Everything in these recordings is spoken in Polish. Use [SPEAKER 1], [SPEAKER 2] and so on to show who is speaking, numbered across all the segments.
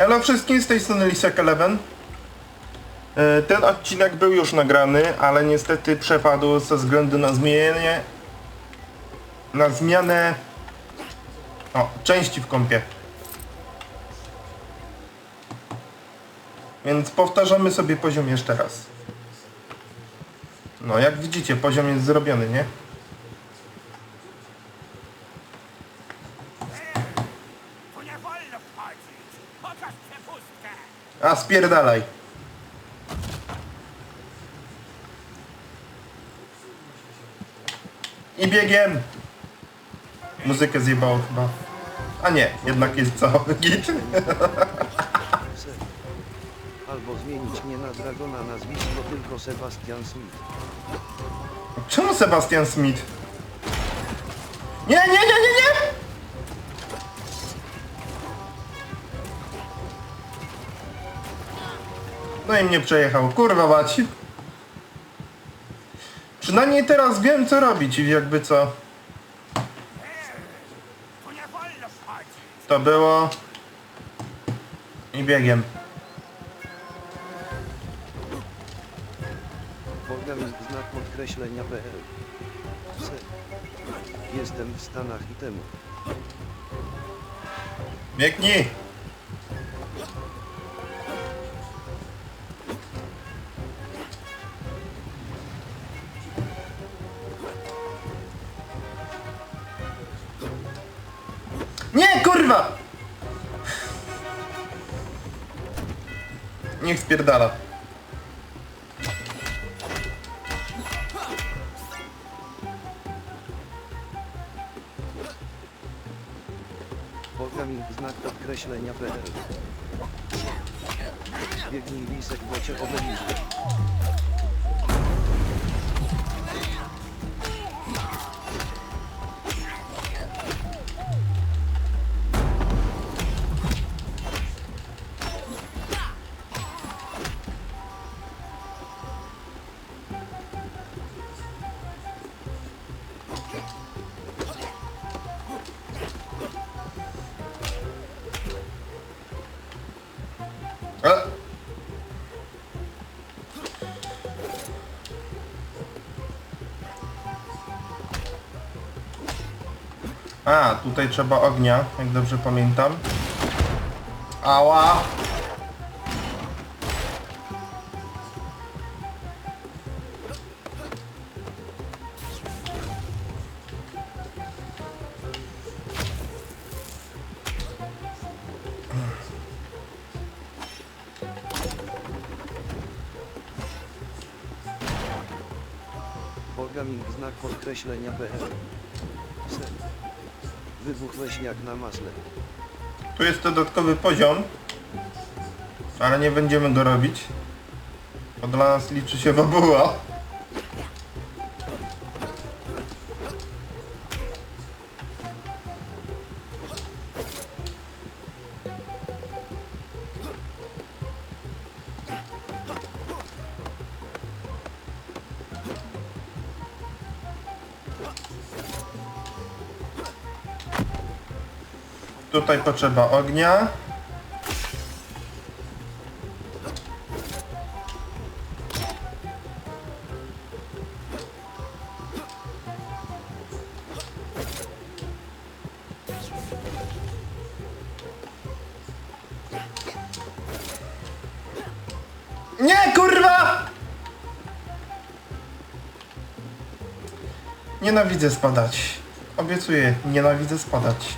[SPEAKER 1] Hello wszystkim, z tej strony Lisek Eleven. E, Ten odcinek był już nagrany, ale niestety przepadł ze względu na zmienienie... Na zmianę... O, części w kompie. Więc powtarzamy sobie poziom jeszcze raz. No, jak widzicie, poziom jest zrobiony, nie?
[SPEAKER 2] Tu nie wolno wchodzić! Pokaż przepustkę!
[SPEAKER 1] A, spierdalaj. I biegiem. Muzykę zjebało chyba. A nie, jednak jest cały git.
[SPEAKER 3] Albo zmienić mnie na Dragona nazwisko tylko Sebastian Smith.
[SPEAKER 1] Czemu Sebastian Smith? Nie, nie, nie, nie, nie! No i mnie przejechał, kurwa mać. Przynajmniej teraz wiem co robić i jakby co. To było... I biegiem.
[SPEAKER 3] Organizm znak podkreślenia PL. Jestem w Stanach i temu.
[SPEAKER 1] Biegnij! Nie, kurwa! Niech spierdala.
[SPEAKER 3] Organizm znak podkreślenia PL. Biegnij lisek, bo cię obeliżę.
[SPEAKER 1] A, tutaj trzeba ognia, jak dobrze pamiętam. Ała!
[SPEAKER 3] Organizm znak podkreślenia PL. Se. Wybuchłeś jak na masle.
[SPEAKER 1] Tu jest dodatkowy poziom, ale nie będziemy go robić. Bo dla nas liczy się fabuła. Tutaj potrzeba ognia. Nie, kurwa! Nienawidzę spadać. Obiecuję, nienawidzę spadać.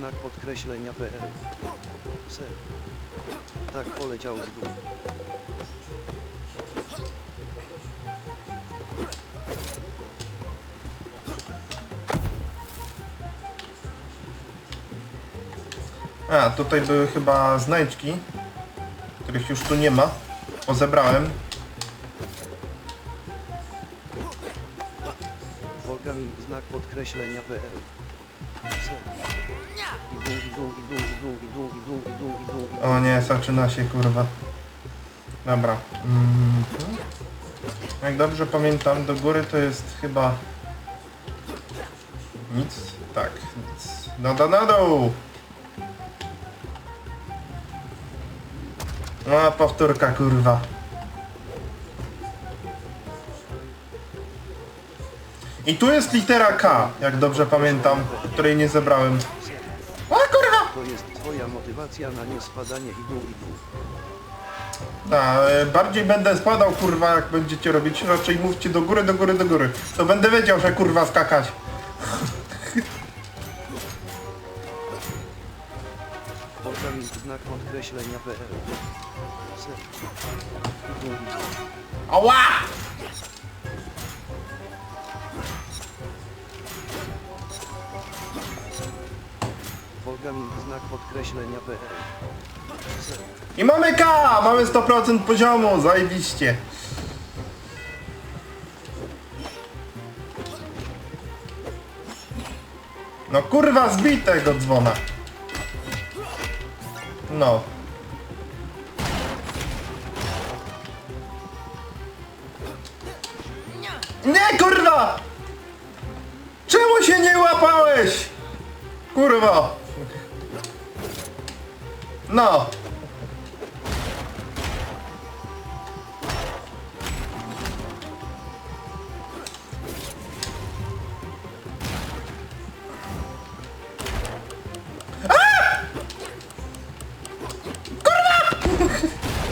[SPEAKER 3] Znak podkreślenia PL. Se. Tak poleciał w dół.
[SPEAKER 1] A, tutaj były chyba znajdźki, których już tu nie ma. Pozebrałem.
[SPEAKER 3] Organizm znak podkreślenia PL.
[SPEAKER 1] O nie, zaczyna się kurwa. Dobra. Mhm. Jak dobrze pamiętam, do góry to jest chyba Nic? Tak, nic. No do na dół! No, powtórka, kurwa. I tu jest litera K, jak dobrze pamiętam, której nie zebrałem.
[SPEAKER 3] To jest twoja motywacja na nie spadanie i dół i dół.
[SPEAKER 1] A, e, bardziej będę spadał, kurwa, jak będziecie robić. Raczej mówcie do góry, do góry, do góry. To będę wiedział, że kurwa skakać.
[SPEAKER 3] Portal znak podkreślenia PL. Ser. I dół i dół.
[SPEAKER 1] Ała!
[SPEAKER 3] Znak podkreślenia. Ser.
[SPEAKER 1] I mamy K! Mamy 100% poziomu, zajebiście. No kurwa, zbij tego dzwona. No. Nie kurwa! Czemu się nie łapałeś? Kurwa. No.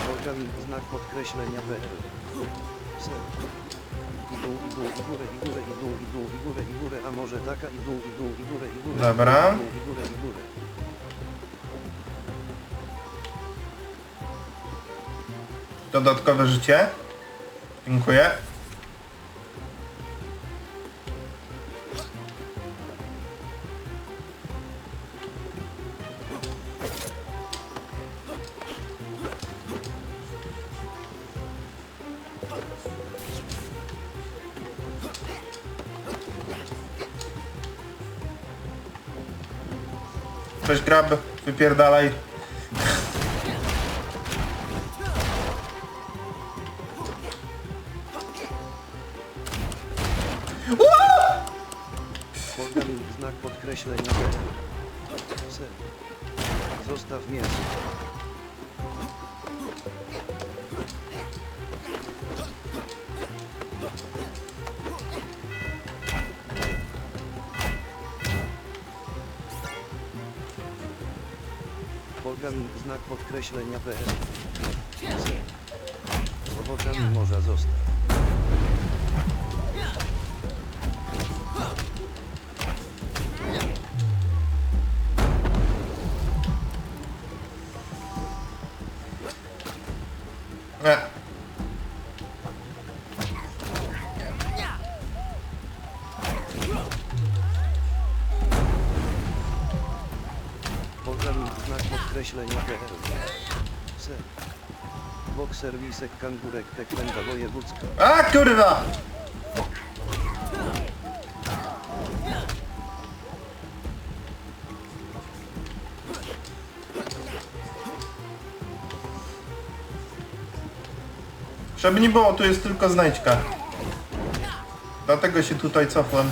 [SPEAKER 3] Polgaming znak podkreślenia PL. Ser. I dół i dół i górę i górę i dół i dół i górę i górę, a może taka i dół i dół i górę i górę.
[SPEAKER 1] Dobra.
[SPEAKER 3] I dół i górę i górę.
[SPEAKER 1] Dodatkowe życie. Dziękuję. Cześć grab, wypierdalaj.
[SPEAKER 3] Polgaming znak podkreślenia. Ser. Owocami morza zostaw.
[SPEAKER 1] Nie.
[SPEAKER 3] PL. Ser. Bok serwisek kangurek teklenda wojewódzka.
[SPEAKER 1] A kurwa! Żeby nie było, tu jest tylko znajdźka. Dlatego się tutaj cofłem.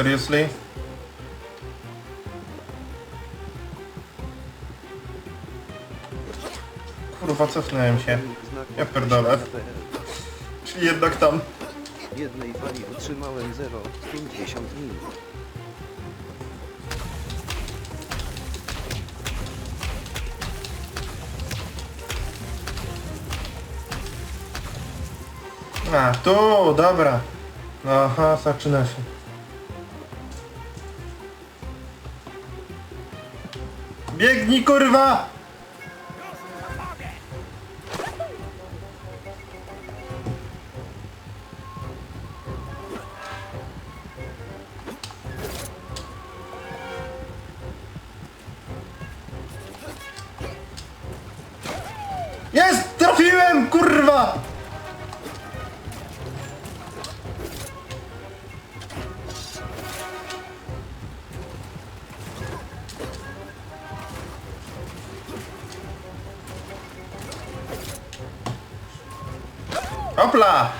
[SPEAKER 1] Seriously? Kurwa, cofnąłem się. Ja pierdolę. Czyli jednak tam.
[SPEAKER 3] Jednej utrzymałem 0,50 minut.
[SPEAKER 1] A, tu, dobra. Aha, zaczyna się. Biegnij, kurwa! Hopla!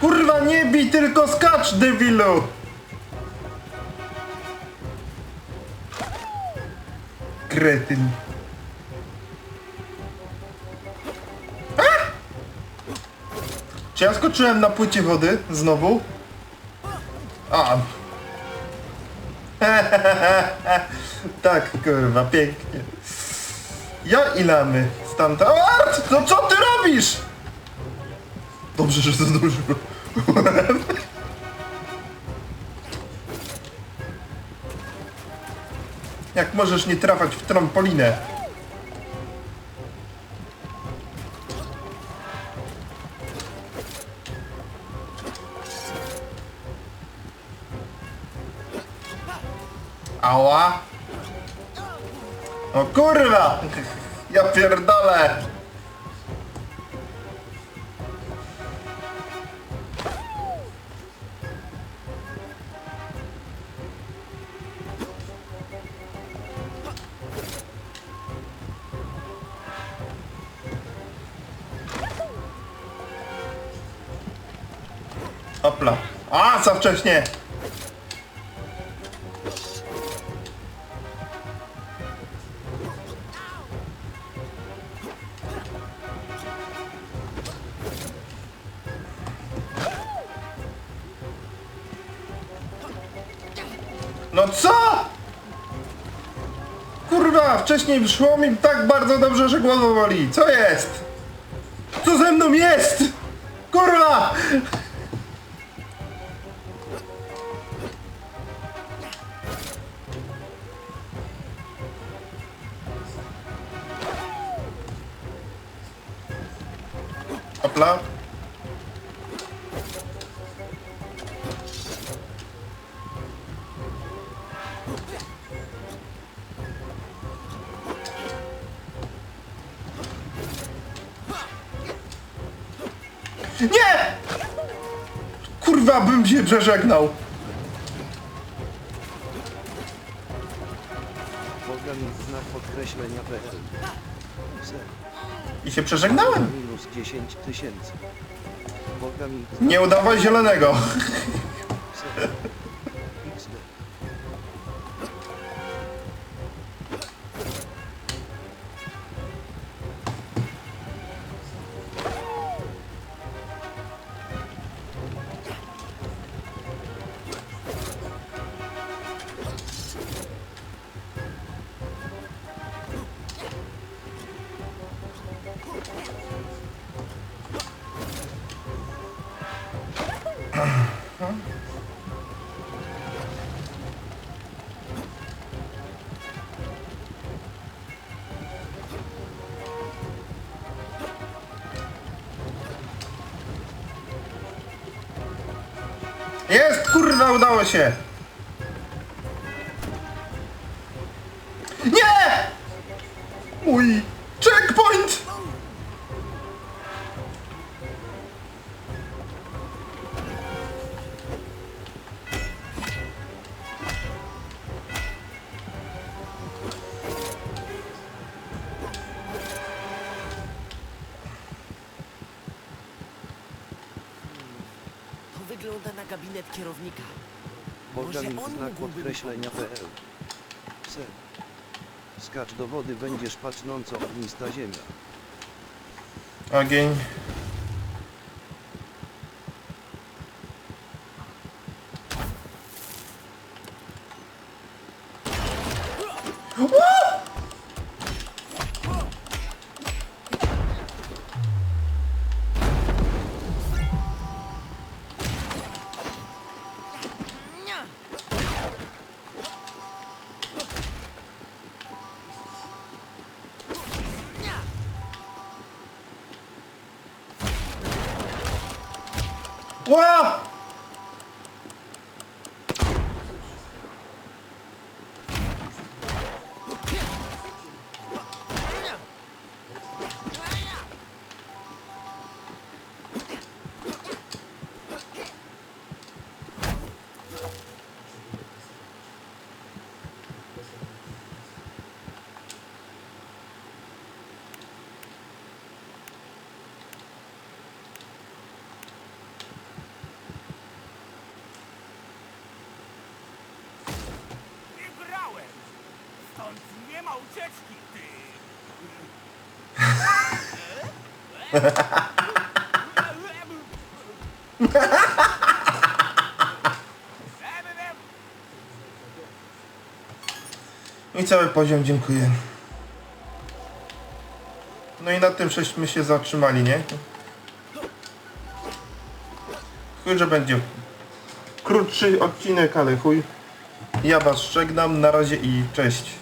[SPEAKER 1] Kurwa nie bij, tylko skacz, debilu! Kretyn. A! Czy ja skoczyłem na płycie wody znowu? A. tak, kurwa, pięknie. Ja i lamy stamtąd. Art! No co ty robisz? Dobrze, że to zdążyłem. Jak możesz nie trafiać w trampolinę? O kurwa! Ja pierdolę! Hopla. A, za wcześnie! No co? Kurwa, wcześniej szło mi tak bardzo dobrze, że głowa boli. Co jest? Co ze mną jest? Kurwa! Nie! Kurwa, bym się przeżegnał.
[SPEAKER 3] Bogami znak podkreślenia PL.
[SPEAKER 1] I się przeżegnałem.
[SPEAKER 3] Minus 10 tysięcy. Bogami znak
[SPEAKER 1] Nie udawaj zielonego. Jest, kurwa, udało się.
[SPEAKER 2] Gabinet kierownika. Może
[SPEAKER 3] Bogami
[SPEAKER 2] on
[SPEAKER 3] znak
[SPEAKER 2] mógłby mi
[SPEAKER 3] podkreślenia? PL. Ser. Skacz do wody będziesz patrząco ognista ziemia.
[SPEAKER 1] Ogień.
[SPEAKER 2] Nia! Ma ucieczki, ty!
[SPEAKER 1] I cały poziom, dziękuję. No i na tym żeśmy się zatrzymali, nie? Chuj, że będzie krótszy odcinek, ale chuj. Ja was żegnam, na razie i cześć.